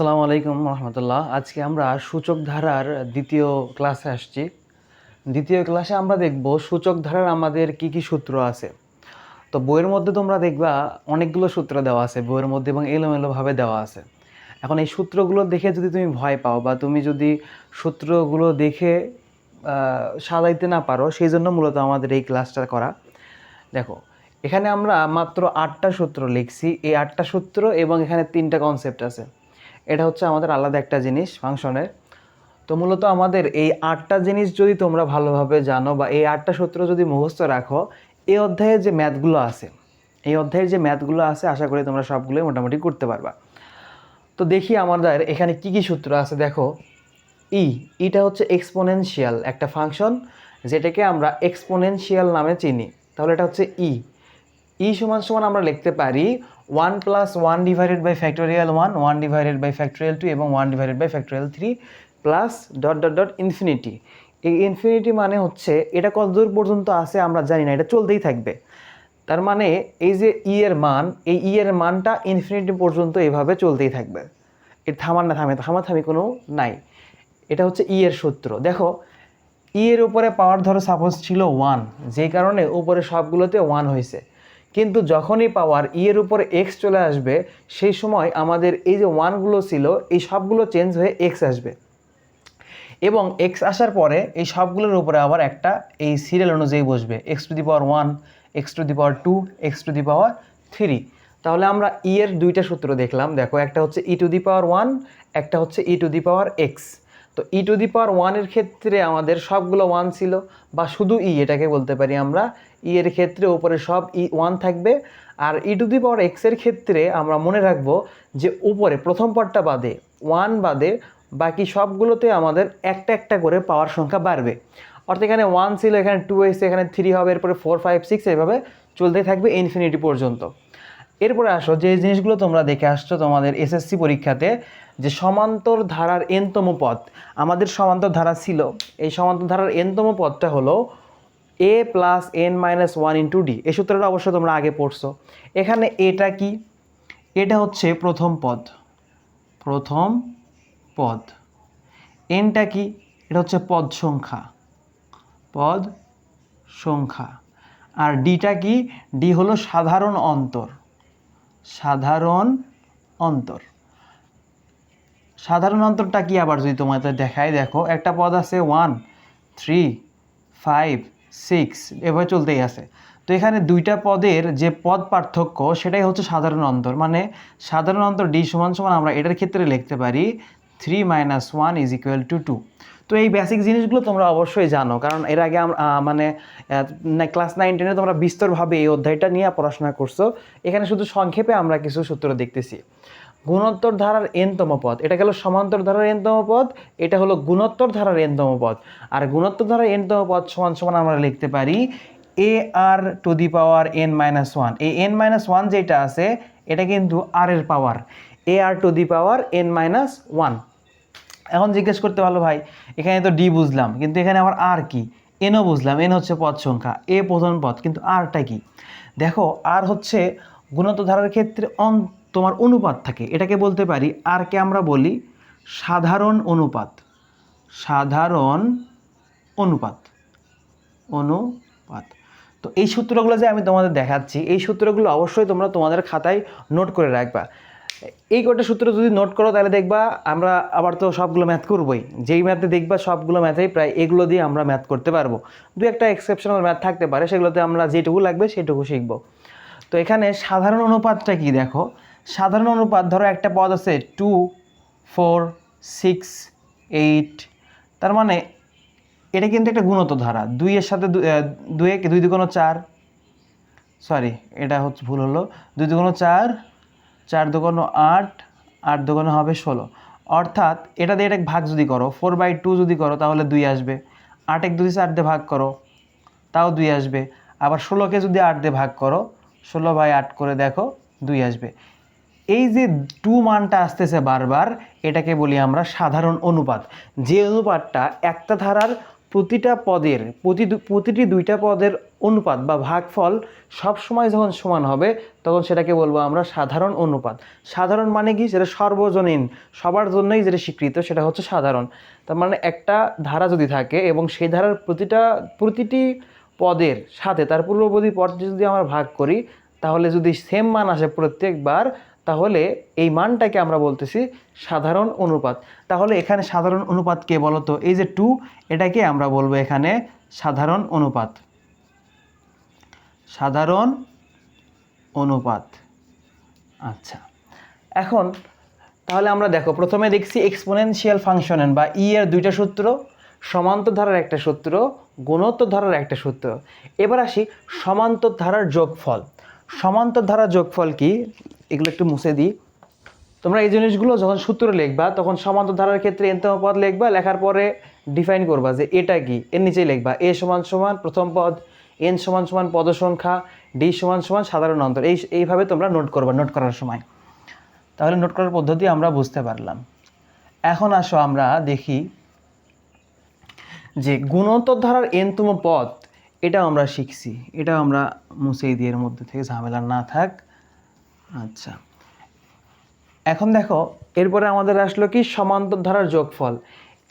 আসসালামু আলাইকুম রহমতুল্লাহ। আজকে আমরা সূচক ধারার দ্বিতীয় ক্লাসে আসছি। দ্বিতীয় ক্লাসে আমরা দেখব সূচক ধারার আমাদের কি কি সূত্র আছে। তো বইয়ের মধ্যে তোমরা দেখবা অনেকগুলো সূত্র দেওয়া আছে, বইয়ের মধ্যে এবং এলোমেলোভাবে দেওয়া আছে। এখন এই সূত্রগুলো দেখে যদি তুমি ভয় পাও বা তুমি যদি সূত্রগুলো দেখে সাজাইতে না পারো, সেই জন্য মূলত আমাদের এই ক্লাসটা করা। দেখো, এখানে আমরা মাত্র আটটা সূত্র লিখছি। এই আটটা সূত্র এবং এখানে তিনটা কনসেপ্ট আছে। এটা হচ্ছে আমাদের আলাদা একটা জিনিস ফাংশনের। তো মূলত আমাদের এই আটটা জিনিস যদি তোমরা ভালোভাবে জানো বা এই আটটা সূত্র যদি মুখস্থ রাখো, এই অধ্যায়ে যে ম্যাথগুলো আছে, এই অধ্যায়ের যে ম্যাথগুলো আছে, আশা করি তোমরা সবগুলোই মোটামুটি করতে পারবা। তো দেখি আমাদের এখানে কি কি সূত্র আছে, দেখো। ই ইটা হচ্ছে এক্সপোনেনশিয়াল একটা ফাংশন, যেটাকে আমরা এক্সপোনেনশিয়াল নামে চিনি। তাহলে এটা হচ্ছে ই ই সমান সমান আমরা লিখতে পারি one plus one divided by factorial one one divided by factorial two এবং one divided by factorial three plus dot dot dot infinity. এই ইনফিনিটি মানে হচ্ছে এটা কতদূর পর্যন্ত আছে আমরা জানি না, এটা চলতেই থাকবে। তার মানে এই যে ই এর মান, এই ই এর মানটা ইনফিনিটি পর্যন্ত এভাবে চলতেই থাকবে। এর থামার না থামে থামাথামি কোনো নাই। এটা হচ্ছে ই এর সূত্র। দেখো ই এর উপরে পাওয়ার ধরো সাপোজ ছিল ওয়ান যেই কারণে উপরে সবগুলোতে ওয়ান হয়েছে। কিন্তু যখনই পাওয়ার ই এর উপরে এক্স চলে আসবে, সেই সময় আমাদের এই যে ওয়ানগুলো ছিল, এই সবগুলো চেঞ্জ হয়ে এক্স আসবে। এবং এক্স আসার পরে এই সবগুলোর উপরে আবার একটা এই সিরিয়াল অনুযায়ী বসবে। X to the power one X to the power two X to the power three তাহলে আমরা ই এর দুইটা সূত্র দেখলাম। দেখো, একটা হচ্ছে ই টু দি পাওয়ার ওয়ান একটা হচ্ছে ই টু দি পাওয়ার এক্স তো ই টু দি পাওয়ার ওয়ানের ক্ষেত্রে আমাদের সবগুলো ওয়ান ছিল, বা শুধু ই এটাকে বলতে পারি আমরা ই এর ক্ষেত্রে উপরে সব ই ওয়ান থাকবে। আর ই টু দি পাওয়ার এক্সের ক্ষেত্রে আমরা মনে রাখব যে উপরে প্রথম পার্টটা বাদে ওয়ান বাদে, বাকি সবগুলোতে আমাদের একটা একটা করে পাওয়ার সংখ্যা বাড়বে। অর্থাৎ এখানে ওয়ান ছিল, এখানে টু এসে এখানে থ্রি হবে, এরপরে ফোর ফাইভ সিক্স এইভাবে চলতে থাকবে ইনফিনিটি পর্যন্ত। এরপরে আসো, যে জিনিসগুলো তোমরা দেখে আসছো তোমাদের এসএসসি পরীক্ষাতে, যে সমান্তর ধারার এনতম পদ, আমাদের সমান্তর ধারা ছিল, এই সমান্তর ধারার এনতম পদটা হলো A plus N minus one into D এই সূত্রটা অবশ্যই তোমরা আগে পড়ছো। এখানে এটা কি? এটা হচ্ছে প্রথম পদ। প্রথম পদ। এনটা কি? এটা হচ্ছে পদ সংখ্যা। পদ সংখ্যা। আর ডিটা কি? ডি হলো সাধারণ অন্তর। সাধারণ অন্তর। সাধারণ অন্তরটা কি আবার যদি তোমাদের দেখায় দেখো, একটা পদ আছে ওয়ান থ্রি ফাইভ সিক্স এভাবে চলতেই আছে। তো এখানে দুইটা পদের যে পদ পার্থক্য, সেটাই হচ্ছে সাধারণ অন্তর। মানে সাধারণ অন্তর ডি সমান সমান আমরা এটার ক্ষেত্রে লিখতে পারি three minus one is equal to two তো এই বেসিক জিনিসগুলো তোমরা অবশ্যই জানো, কারণ এর আগে মানে ক্লাস নাইন টেনে তোমরা বিস্তরভাবে এই অধ্যায়টা নিয়ে পড়াশোনা করছ। এখানে শুধু সংক্ষেপে আমরা কিছু সূত্র দেখতেছি। গুণোত্তর ধারার এনতম পদ। এটা গেল সমান্তর ধারার এনতম পদ, এটা হলো গুণোত্তর ধারার এনতম পদ। আর গুণোত্তর ধারার এনতম পদ সমান সমান আমরা লিখতে পারি a r to the power n minus one এই এন মাইনাস ওয়ান যেটা আছে, এটা কিন্তু আর এর power a r to the power n minus one এখন জিজ্ঞেস করতে ভালো ভাই, এখানে তো ডি বুঝলাম, কিন্তু এখানে আবার আর কি? এনও বুঝলাম এন হচ্ছে পদ সংখ্যা এ প্রধান পদ, কিন্তু আরটা কি? দেখো আর হচ্ছে গুণত ধারার ক্ষেত্রে অন তোমার অনুপাত থাকে। এটাকে বলতে পারি, আরকে আমরা বলি সাধারণ অনুপাত। সাধারণ অনুপাত। অনুপাত। তো এই সূত্রগুলো যে আমি তোমাদের দেখাচ্ছি, এই সূত্রগুলো অবশ্যই তোমরা তোমাদের খাতায় নোট করে রাখবা। এই কটা সূত্র যদি নোট করো, তাহলে দেখবা আমরা আবার তো সবগুলো ম্যাথ করবোই। যেই ম্যাথে দেখবা, সবগুলো ম্যাথেই প্রায় এগুলো দিয়ে আমরা ম্যাথ করতে পারব। দু একটা এক্সেপশনাল ম্যাথ থাকতে পারে, সেগুলোতে আমরা যেটুকু লাগবে, সেটুকু শিখব। তো এখানে সাধারণ অনুপাতটা কি দেখো? সাধারণ অনুপাত ধরো একটা পদ আছে টু ফোর সিক্স এইট তার মানে এটা কিন্তু একটা গুণত ধারা। দুইয়ের সাথে দু- আহ, দুয়ে দুই দুগুণ চার সরি এটা হচ্ছে ভুল হলো। দুই দুগুণ চার চার দুগুণ আট আট দুগুণ হবে ষোলো। অর্থাৎ এটা দিয়ে এটা ভাগ যদি করো ফোর বাই টু যদি করো তাহলে দুই আসবে। আট এক দুই চার দিয়ে ভাগ করো তাও দুই আসবে। আবার ষোলোকে যদি আট দিয়ে ভাগ করো ষোলো বাই আট করে দেখো দুই আসবে। এই যে টু মানটা আসতেছে বারবার, এটাকে বলি আমরা সাধারণ অনুপাত। যে অনুপাতটা একটা ধারার প্রতিটা পদের, প্রতি প্রতিটি দুইটা পদের অনুপাত বা ভাগফল সব সময় যখন সমান হবে, তখন সেটাকে বলব আমরা সাধারণ অনুপাত। সাধারণ মানে কি? যেটা সর্বজনীন, সবার জন্যই যেটা স্বীকৃত সেটা হচ্ছে সাধারণ। তার মানে একটা ধারা যদি থাকে এবং সেই ধারার প্রতিটা, প্রতিটি পদের সাথে তার পূর্ববর্তী পদটি যদি আমরা ভাগ করি, তাহলে যদি সেম মান আসে প্রত্যেকবার তাহলে এই মানটাকে আমরা বলতেছি সাধারণ অনুপাত। তাহলে এখানে সাধারণ অনুপাত কে বলতো? এই যে টু এটাকে আমরা বলব এখানে সাধারণ অনুপাত। সাধারণ অনুপাত। আচ্ছা। এখন, তাহলে আমরা দেখো, প্রথমে দেখছি এক্সপোনেনশিয়াল ফাংশনের বা ই এর দুইটা সূত্র, সমান্তর ধারার একটা সূত্র, গুণোত্তর ধারার একটা সূত্র। এবার আসি সমান্তর ধারার যোগফল। সমান্তর ধারার যোগফল কি? এগুলো একটু মুছে দিই। তোমরা এই জিনিসগুলো যখন সূত্র লিখবা, তখন সমান্তর ধারার ক্ষেত্রে এনতম পদ লিখবা, লেখার পরে ডিফাইন করবা যে এটা কি। এর নিচেই লিখবা, এ সমান সমান প্রথম পদ, এন সমান সমান পদ সংখ্যা, ডি সমান সমান সাধারণ অন্তর। এই, এইভাবে তোমরা নোট করবা, নোট করার সময়। তাহলে নোট করার পদ্ধতি আমরা বুঝতে পারলাম। এখন আসো আমরা দেখি যে গুণোত্তর ধারার এনতম পদ এটা আমরা শিখছি। এটা আমরা মুছেই দিয়ে এর মধ্যে থেকে ঝামেলা না থাক। আচ্ছা। এখন দেখো, এরপরে আমাদের আসলো কি? সমান্তর ধারার যোগফল।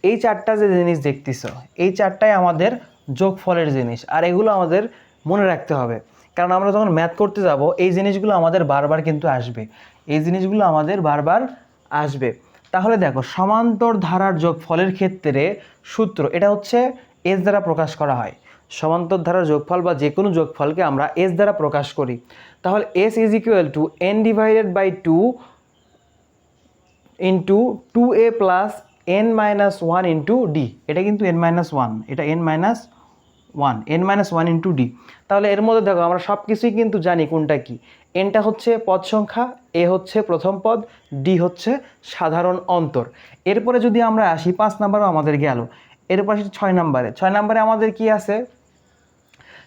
এই চারটা যে জিনিস দেখতেছ, এই চারটাই আমাদের যোগফলের জিনিস। আর এগুলো আমাদের মনে রাখতে হবে। কারণ আমরা যখন ম্যাথ করতে যাব, এই জিনিসগুলো আমাদের বারবার কিন্তু আসবে। এই জিনিসগুলো আমাদের বারবার আসবে। তাহলে দেখো সমান্তর ধারার যোগফলের ক্ষেত্রে সূত্র, এটা হচ্ছে এস দ্বারা প্রকাশ করা হয়। সমান্তর ধারার যোগফল বা যে কোনো যোগফলকে আমরা এস দ্বারা প্রকাশ করি। তাহলে s is equal to n divided by two into two a plus n minus one into d এটা কিন্তু এন মাইনাস ওয়ান এটা n minus one n minus one into d তাহলে এর মধ্যে দেখো, আমরা সব কিছুই কিন্তু জানি কোনটা কি। এনটা হচ্ছে পদ সংখ্যা এ হচ্ছে প্রথম পদ ডি হচ্ছে সাধারণ অন্তর। এরপরে যদি আমরা আসি, পাঁচ নাম্বারও আমাদের গেল। এরপর আসি ছয় নাম্বারে। ছয় নাম্বারে আমাদের কি আছে?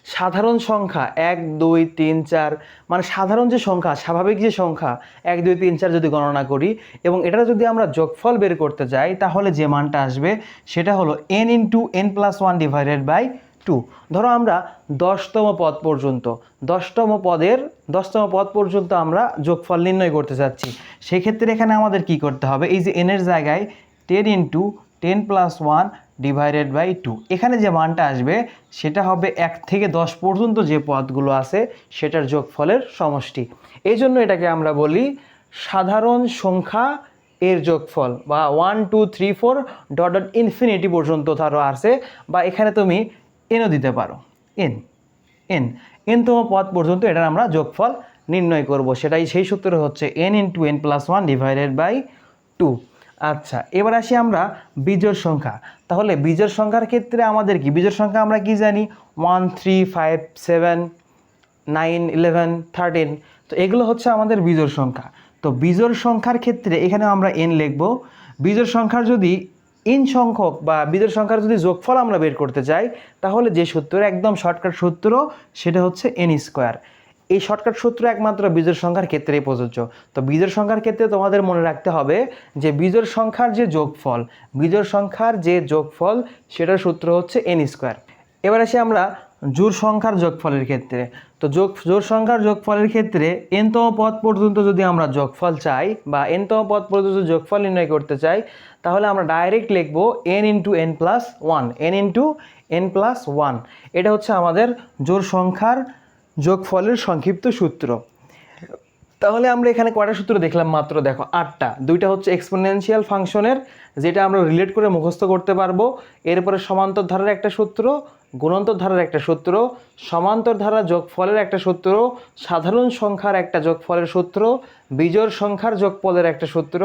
সাধারণ সংখ্যা এক, দুই, তিন, চার মানে সাধারণ যে সংখ্যা, স্বাভাবিক যে সংখ্যা, এক, দুই, তিন, চার যদি গণনা করি এবং এটা যদি আমরা যোগফল বের করতে যাই, তাহলে যে মানটা আসবে সেটা হলো n into n plus one divided by two ধরো আমরা দশতম পদ পর্যন্ত, দশতম পদের, দশতম পদ পর্যন্ত আমরা যোগফল নির্ণয় করতে চাচ্ছি সেক্ষেত্রে এখানে আমাদের কি করতে হবে? এই যে এনের জায়গায় ten into ten plus one divided by two এখানে যে মানটা আসবে, সেটা হবে এক থেকে দশ পর্যন্ত যে পদগুলো আছে, সেটার যোগফলের সমষ্টি। এই জন্য এটাকে আমরা বলি সাধারণ সংখ্যা এর যোগফল, বা one two three four dot dot infinity পর্যন্ত ধরো আছে বা এখানে তুমি এনও দিতে পারো। এন এন এনতম পদ পর্যন্ত এটার আমরা যোগফল নির্ণয় করব। সেটাই সেই সূত্র হচ্ছে n into n plus one divided by two আচ্ছা এবার আসি আমরা বীজোর সংখ্যা। তাহলে বীজোর সংখ্যার ক্ষেত্রে আমাদের কি? বীজোর সংখ্যা আমরা কি জানি? One three five seven nine eleven thirteen তো এগুলো হচ্ছে আমাদের বীজোর সংখ্যা। তো বীজোর সংখ্যার ক্ষেত্রে এখানে আমরা এন লিখব। বীজোর সংখ্যার যদি ইন সংখ্যক বা বীজোর সংখ্যার যদি যোগফল আমরা বের করতে চাই, তাহলে যে সূত্র একদম শর্টকাট সূত্র, সেটা হচ্ছে এন স্কোয়ার এই শর্টকাট সূত্র একমাত্র বীজের সংখ্যার ক্ষেত্রেই প্রযোজ্য। তো বীজের সংখ্যার ক্ষেত্রে তোমাদের মনে রাখতে হবে যে বীজের সংখ্যার যে যোগফল, বীজের সংখ্যার যে যোগফল, সেটার সূত্র হচ্ছে এন স্কোয়ার এবার আসি আমরা জোর সংখ্যার যোগফলের ক্ষেত্রে। তো যোগ জোর সংখ্যার যোগফলের ক্ষেত্রে এনতম পদ পর্যন্ত যদি আমরা যোগফল চাই বা এনতম পদ পর্যন্ত যোগফল নির্ণয় করতে চাই, তাহলে আমরা ডাইরেক্ট লিখব n into n plus one n into n plus one এটা হচ্ছে আমাদের জোর সংখ্যার যোগফলের সংক্ষিপ্ত সূত্র। তাহলে আমরা এখানে কয়টা সূত্র দেখলাম? মাত্র দেখো, আটটা। দুইটা হচ্ছে এক্সপোনেনশিয়াল ফাংশনের, যেটা আমরা রিলেট করে মুখস্থ করতে পারব। এরপরে সমান্তর ধারার একটা সূত্র, গুণন্তর ধারার একটা সূত্র, সমান্তর ধারা যোগফলের একটা সূত্র, সাধারণ সংখ্যার একটা যোগফলের সূত্র, বিজোড় সংখ্যার যোগফলের একটা সূত্র,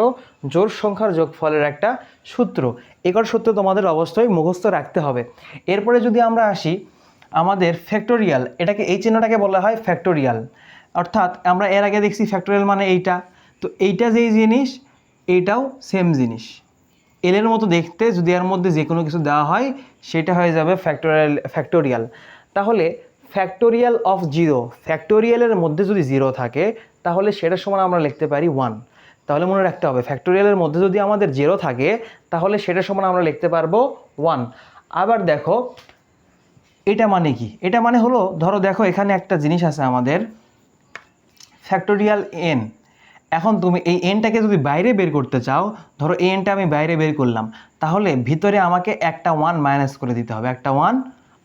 জোড় সংখ্যার যোগফলের একটা সূত্র। একর সূত্র তোমাদের অবশ্যই মুখস্থ রাখতে হবে। এরপরে যদি আমরা আসি আমাদের ফ্যাক্টোরিয়াল এটাকে এই চিহ্নটাকে বলা হয় ফ্যাক্টোরিয়াল অর্থাৎ আমরা এর আগে দেখছি ফ্যাক্টোরিয়াল মানে এইটা। তো এইটা যেই জিনিস এইটাও সেম জিনিস। এলের মতো দেখতে যদি এর মধ্যে যে কোনো কিছু দেওয়া হয়, সেটা হয়ে যাবে ফ্যাক্টোরিয়াল ফ্যাক্টোরিয়াল তাহলে ফ্যাক্টোরিয়াল অফ জিরো ফ্যাক্টোরিয়ালের মধ্যে যদি জিরো থাকে, তাহলে সেটার সমান আমরা লিখতে পারি ওয়ান তাহলে মনে রাখতে হবে ফ্যাক্টোরিয়ালের মধ্যে যদি আমাদের জিরো থাকে, তাহলে সেটার সমান আমরা লিখতে পারব ওয়ান আবার দেখো এটা মানে কি? এটা মানে হলো, ধরো দেখো এখানে একটা জিনিস আছে আমাদের ফ্যাক্টোরিয়াল এন এখন তুমি এই এনটাকে যদি বাইরে বের করতে চাও, ধরো এই এনটা আমি বাইরে বের করলাম, তাহলে ভিতরে আমাকে একটা ওয়ান মাইনাস করে দিতে হবে, একটা ওয়ান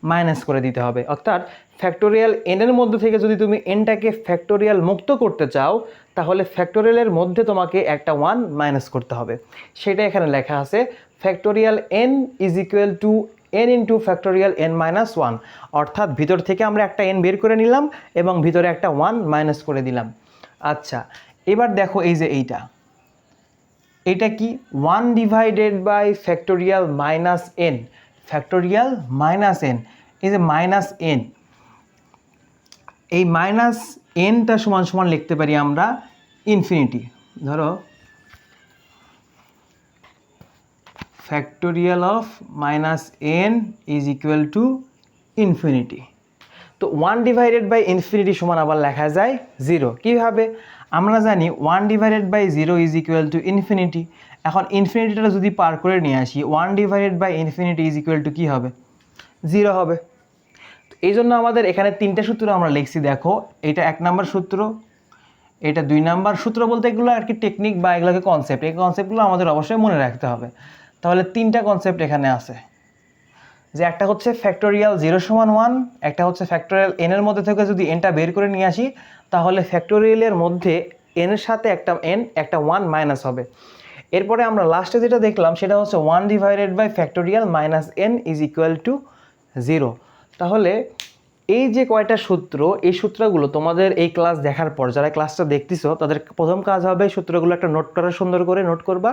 মাইনাস করে দিতে হবে। অর্থাৎ ফ্যাক্টোরিয়াল এনের মধ্যে থেকে যদি তুমি এনটাকে ফ্যাক্টোরিয়াল মুক্ত করতে চাও, তাহলে ফ্যাক্টোরিয়ালের মধ্যে তোমাকে একটা ওয়ান মাইনাস করতে হবে। সেটা এখানে লেখা আছে factorial n is equal to n into factorial n minus one অর্থাৎ ভিতর থেকে আমরা একটা এন বের করে নিলাম এবং ভিতরে একটা ওয়ান মাইনাস করে দিলাম। আচ্ছা এবার দেখো এই যে এইটা। এটা কি one divided by factorial minus n factorial minus n এই যে মাইনাস এন এই মাইনাস এনটা সমান সমান লিখতে পারি আমরা ইনফিনিটি ধরো factorial of minus n is equal to infinity তো ওয়ান ডিভাইডেড বাই ইনফিনিটি সমান আবার লেখা যায় জিরো কীভাবে? আমরা জানি one divided by zero is equal to infinity এখন ইনফিনিটিটা যদি পার করে নিয়ে আসি one divided by infinity is equal to কী হবে? জিরো হবে। তো এই জন্য আমাদের এখানে তিনটা সূত্র আমরা লিখছি, দেখো, এটা এক নাম্বার সূত্র, এটা দুই নাম্বার সূত্র বলতে এগুলো আর কি টেকনিক বা এগুলোকে কনসেপ্ট এই কনসেপ্টগুলো আমাদের অবশ্যই মনে রাখতে হবে। তাহলে তিনটা কনসেপ্ট এখানে আছে। যে একটা হচ্ছে ফ্যাক্টোরিয়াল জিরো সমান ওয়ান একটা হচ্ছে ফ্যাক্টোরিয়াল এনের মধ্যে থেকে যদি এনটা বের করে নিয়ে আসি, তাহলে ফ্যাক্টোরিয়ালের মধ্যে এনের সাথে একটা এন একটা ওয়ান মাইনাস হবে। এরপরে আমরা লাস্টে যেটা দেখলাম, সেটা হচ্ছে one divided by factorial minus n is equal to zero তাহলে এই যে কয়টা সূত্র, এই সূত্রগুলো তোমাদের এই ক্লাস দেখার পর, যারা ক্লাসটা দেখতেছো, তাদের প্রথম কাজ হবে সূত্রগুলো একটা নোট করা সুন্দর করে নোট করবা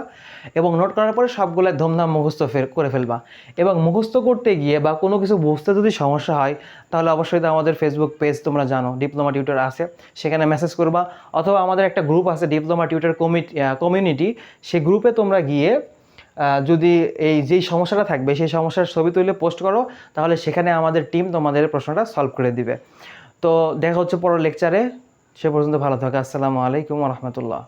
এবং নোট করার পরে সবগুলো ধুমধাম মুখস্থ ফের করে ফেলবা। এবং মুখস্থ করতে গিয়ে বা কোনো কিছু বুঝতে যদি সমস্যা হয়, তাহলে অবশ্যই আমাদের ফেসবুক পেজ তোমরা জানো ডিপ্লোমা টিউটার আছে, সেখানে মেসেজ করবা। অথবা আমাদের একটা গ্রুপ আছে ডিপ্লোমা টিউটার কমিটি কমিউনিটি সেই গ্রুপে তোমরা গিয়ে যদি এই যেই সমস্যাটা থাকবে, সেই সমস্যার ছবি তুলে পোস্ট করো, তাহলে সেখানে আমাদের টিম তোমাদের প্রশ্নটা সলভ করে দিবে। তো দেখা হচ্ছে পরের লেকচারে সে পর্যন্ত ভালো থাকে। আসসালামু আলাইকুম রহমতুল্লাহ।